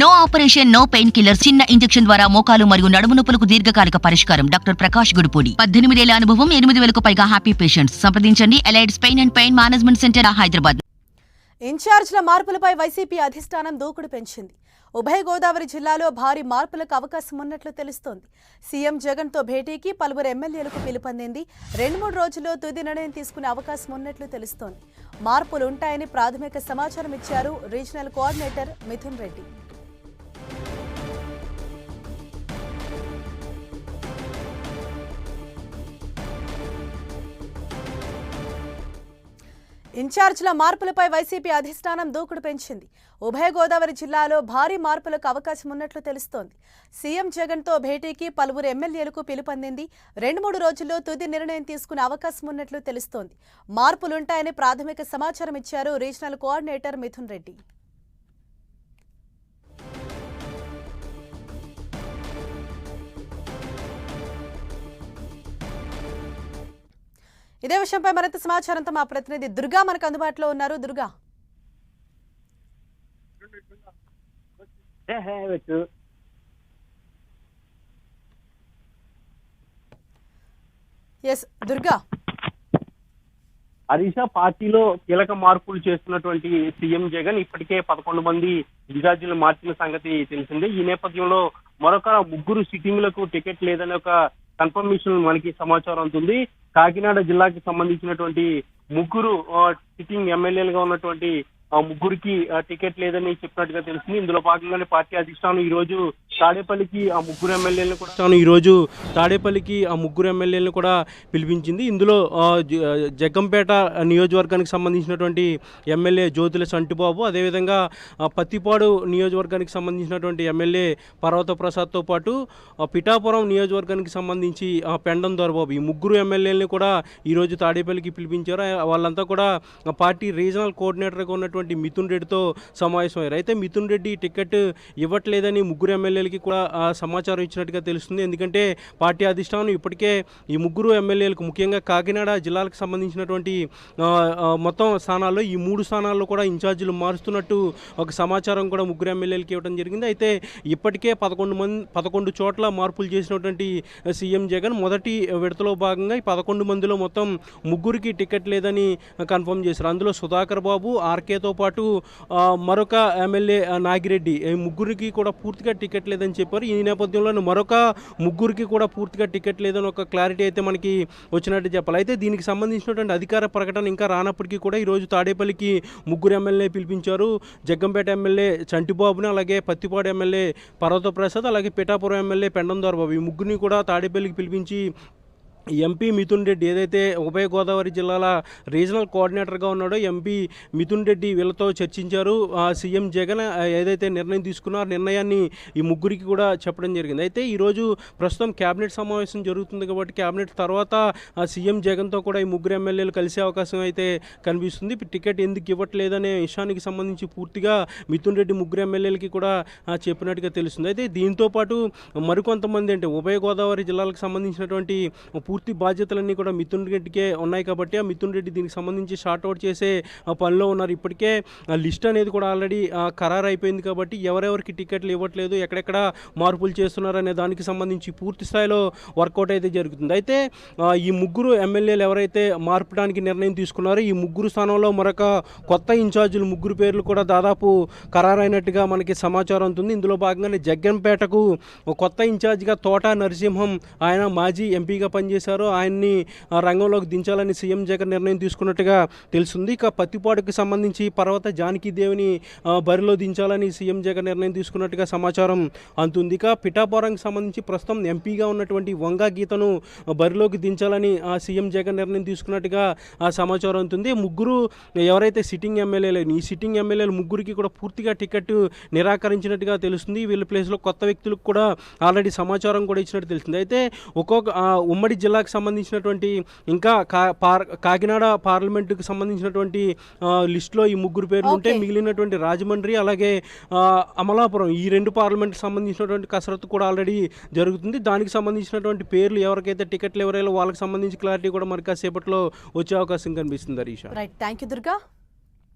No operation no pain killer చిన్న injection ద్వారా మోకాలు మరియు నడుము నొప్పులకు దీర్ఘకాలిక పరిష్కారం. డాక్టర్ ప్రకాష్ గుడిపూడి పద్దెనిమిదేళ్ళ అనుభవం ఎనిమిది వేలకు పైగా హ్యాపీ పేషెంట్స్ సంప్రదించండి. Allied's pain and pain management centre Hyderabad ఇన్ఛార్జ్ల మార్పులపై వైసీపీ అధిష్టానం దూకుడు పెంచింది. ఉభయ గోదావరి జిల్లాలో భారీ మార్పులకు అవకాశం ఉన్నట్లు తెలుస్తోంది. సీఎం జగన్తో భేటీకి పలువురు ఎమ్మెల్యేలకు పిలుపొందింది. రెండు మూడు రోజుల్లో తుది నిర్ణయం తీసుకునే అవకాశం ఉన్నట్లు తెలుస్తోంది. మార్పులు ఉంటాయని ప్రాథమిక సమాచారం ఇచ్చారు రీజనల్ కోఆర్డినేటర్ మిథున్ రెడ్డి. ఇన్ఛార్జ్ల మార్పులపై వైసీపీ అధిష్టానం దూకుడు పెంచింది. ఉభయ గోదావరి జిల్లాలో భారీ మార్పులకు అవకాశం ఉన్నట్లు తెలుస్తోంది. సీఎం జగన్తో భేటీకి పలువురు ఎమ్మెల్యేలకు పిలుపొందింది. రెండు మూడు రోజుల్లో తుది నిర్ణయం తీసుకునే అవకాశం ఉన్నట్లు తెలుస్తోంది. మార్పులుంటాయని ప్రాథమిక సమాచారం ఇచ్చారు రీజనల్ కోఆర్డినేటర్ మిథున్ రెడ్డి. ఇదే విషయంపై మరింత సమాచారంతో మా ప్రతినిధి దుర్గా మనకు అందుబాటులో ఉన్నారు. దుర్గా. ఎస్ దుర్గా. హరీష పార్టీలో కీలక మార్పులు చేస్తున్నటువంటి సీఎం జగన్ ఇప్పటికే పదకొండు మంది ఇన్ఛార్జీలు మార్చిన సంగతి తెలిసిందే. ఈ నేపథ్యంలో మరొక ముగ్గురు సిట్టింగ్లకు టికెట్ లేదనే ఒక కన్ఫర్మేషన్ మనకి సమాచారం ఉంటుంది కాకినాడ జిల్లాకి సంబంధించినటువంటి ముగ్గురు సిట్టింగ్ ఎమ్మెల్యేలుగా ఉన్నటువంటి ముగ్గురికి టికెట్ లేదని చెప్పినట్టుగా తెలిసింది ఇందులో భాగంగానే పార్టీ అధిష్టానం ఈ రోజు తాడేపల్లికి ఆ ముగ్గురు ఎమ్మెల్యేలను కూడా ఈ రోజు తాడేపల్లికి ఆ ముగ్గురు ఎమ్మెల్యేలను కూడా పిలిపించింది. ఇందులో జగ్గంపేట నియోజకవర్గానికి సంబంధించినటువంటి ఎమ్మెల్యే జ్యోతుల సంటిబాబు అదేవిధంగా పత్తిపాడు నియోజకవర్గానికి సంబంధించినటువంటి ఎమ్మెల్యే పర్వత ప్రసాద్తో పాటు ఆ, పిఠాపురం నియోజకవర్గానికి సంబంధించి ఆ, పెండం దొరబాబు. ఈ ముగ్గురు ఎమ్మెల్యేలని కూడా ఈరోజు తాడేపల్లికి పిలిపించారు. వాళ్ళంతా కూడా పార్టీ రీజనల్ కోఆర్డినేటర్గా ఉన్నటువంటి మిథున్ రెడ్డితో సమావేశమయ్యారు. అయితే మిథున్ రెడ్డి టికెట్ ఇవ్వట్లేదని ముగ్గురు ఎమ్మెల్యేలకి కూడా సమాచారం ఇచ్చినట్టుగా తెలుస్తుంది. ఎందుకంటే పార్టీ అధిష్టానం ఇప్పటికే ఈ ముగ్గురు ఎమ్మెల్యేలకు ముఖ్యంగా కాకినాడ జిల్లాలకు సంబంధించినటువంటి మొత్తం స్థానాల్లో ఈ మూడు స్థానాల్లో కూడా ఇన్ఛార్జీలు మారుస్తున్నట్టు ఒక సమాచారం కూడా ముగ్గురు ఎమ్మెల్యేలకి ఇవ్వడం జరిగింది. అయితే ఇప్పటికే పదకొండు మంది పదకొండు చోట్ల మార్పులు చేసినటువంటి సీఎం జగన్ మొదటి విడతలో భాగంగా ఈ పదకొండు మందిలో మొత్తం ముగ్గురికి టికెట్ లేదని కన్ఫర్మ్ చేశారు. అందులో సుధాకర్ బాబు ఆర్కేతో పాటు మరొక ఎమ్మెల్యే నాగిరెడ్డి. ఈ ముగ్గురికి కూడా పూర్తిగా టికెట్ లేదని చెప్పారు. ఈ నేపథ్యంలో మరొక ముగ్గురికి కూడా పూర్తిగా టికెట్ లేదని ఒక క్లారిటీ అయితే మనకి వచ్చినట్టు చెప్పాలి. అయితే దీనికి సంబంధించినటువంటి అధికార ప్రకటన ఇంకా రానప్పటికీ కూడా ఈరోజు తాడేపల్లికి ముగ్గురు ఎమ్మెల్యే పిలిపించారు. జగ్గంపేట ఎమ్మెల్యే చంటిబాబుని అలాగే పత్తిపాడు ఎమ్మెల్యే పర్వత ప్రసాద్ అలాగే పిఠాపురం ఎమ్మెల్యే పెండందోర బాబు ఈ ముగ్గురిని కూడా తాడేపల్లికి పిలిపించి ఎంపీ మిథున్ రెడ్డి ఏదైతే ఉభయ గోదావరి జిల్లాల రీజనల్ కోఆర్డినేటర్గా ఉన్నాడో ఎంపీ మిథున్ రెడ్డి వీళ్ళతో చర్చించారు. సీఎం జగన్ ఏదైతే నిర్ణయం తీసుకున్నారో నిర్ణయాన్ని ఈ ముగ్గురికి కూడా చెప్పడం జరిగింది. అయితే ఈరోజు ప్రస్తుతం కేబినెట్ సమావేశం జరుగుతుంది కాబట్టి కేబినెట్ తర్వాత సీఎం జగన్తో కూడా ఈ ముగ్గురు ఎమ్మెల్యేలు కలిసే అవకాశం అయితే కనిపిస్తుంది. టికెట్ ఎందుకు ఇవ్వట్లేదనే విషయానికి సంబంధించి పూర్తిగా మిథున్ రెడ్డి ముగ్గురు ఎమ్మెల్యేలకి కూడా చెప్పినట్టుగా తెలుస్తుంది. అయితే దీంతో పాటు మరికొంతమంది అంటే ఉభయ గోదావరి జిల్లాలకు సంబంధించినటువంటి పూర్తి బాధ్యతలన్నీ కూడా మిథున్ రెడ్డికే ఉన్నాయి కాబట్టి ఆ మిథున్ రెడ్డి దీనికి సంబంధించి షార్ట్ అవుట్ చేసే పనిలో ఉన్నారు. ఇప్పటికే లిస్ట్ అనేది కూడా ఆల్రెడీ ఖరారు అయిపోయింది కాబట్టి ఎవరెవరికి టికెట్లు ఇవ్వట్లేదు ఎక్కడెక్కడ మార్పులు చేస్తున్నారు అనే దానికి సంబంధించి పూర్తి స్థాయిలో వర్కౌట్ అయితే జరుగుతుంది. అయితే ఈ ముగ్గురు ఎమ్మెల్యేలు ఎవరైతే మార్పడానికి నిర్ణయం తీసుకున్నారో ఈ ముగ్గురు స్థానంలో మరొక కొత్త ఇన్ఛార్జీలు ముగ్గురు పేర్లు కూడా దాదాపు ఖరారైనట్టుగా మనకి సమాచారం ఉంటుంది ఇందులో భాగంగానే జగ్గంపేటకు కొత్త ఇన్ఛార్జిగా తోట నరసింహం ఆయన మాజీ ఎంపీగా చేశారో ఆయన్ని ఆ, రంగంలోకి దించాలని సీఎం జగన్ నిర్ణయం తీసుకున్నట్టుగా తెలుస్తుంది. ఇక పత్తిపాడుకు సంబంధించి పర్వత జానకీదేవిని బరిలో దించాలని సీఎం జగన్ నిర్ణయం తీసుకున్నట్టుగా సమాచారం అందుంది. ఇక పిఠాపురంకి సంబంధించి ప్రస్తుతం ఎంపీగా ఉన్నటువంటి వంగా గీతను బరిలోకి దించాలని ఆ, సీఎం జగన్ నిర్ణయం తీసుకున్నట్టుగా ఆ సమాచారం ఉంటుంది ముగ్గురు ఎవరైతే సిట్టింగ్ ఎమ్మెల్యేలు ఈ సిట్టింగ్ ఎమ్మెల్యేలు ముగ్గురికి కూడా పూర్తిగా టికెట్ నిరాకరించినట్టుగా తెలుస్తుంది. వీళ్ళ ప్లేస్లో కొత్త వ్యక్తులకు కూడా ఆల్రెడీ సమాచారం కూడా ఇచ్చినట్టు తెలుస్తుంది. అయితే ఒక్కొక్క ఉమ్మడి జిల్లా జిల్లాకు సంబంధించినటువంటి ఇంకా కాకినాడ పార్లమెంటుకు సంబంధించినటువంటి లిస్టులో ఈ ముగ్గురు పేర్లు ఉంటే. మిగిలినటువంటి రాజమండ్రి అలాగే అమలాపురం ఈ రెండు పార్లమెంట్కి సంబంధించినటువంటి కసరత్తు కూడా ఆల్రెడీ జరుగుతుంది. దానికి సంబంధించినటువంటి పేర్లు ఎవరికైతే టికెట్లు ఎవరైనా వాళ్ళకి సంబంధించి క్లారిటీ కూడా మరి కాసేపట్లో వచ్చే అవకాశం కనిపిస్తుంది Harish right. Thank you Durga.